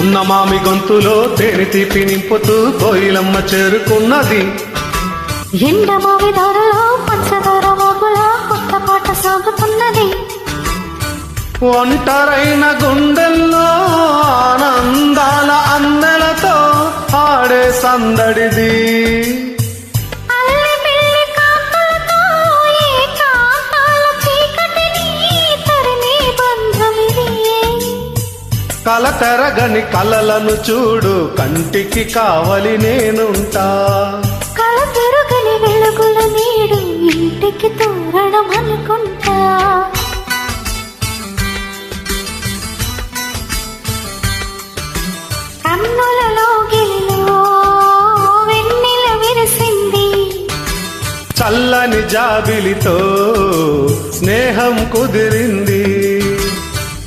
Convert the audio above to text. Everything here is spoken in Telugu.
ఉన్న మామి గొంతులో తేనె తీపి నింపుతూ కోయిలమ్మ చేరుకున్నది. ఎండమావి దారిలో పంచదార వాగుల కొత్త పాట సాగుతున్నది. ఒంటరైన గుండెల్లో ఆనందాల అందెలతో ఆడే సందడిది. కలతెరగని కలలను చూడు కంటికి కావలి నేనుంటా. కళ తిరుగని వెలుగుల నీడు ఇంటికి తోరణం అనుకుంటా చల్లని జాబిలితో స్నేహం కుదిరింది.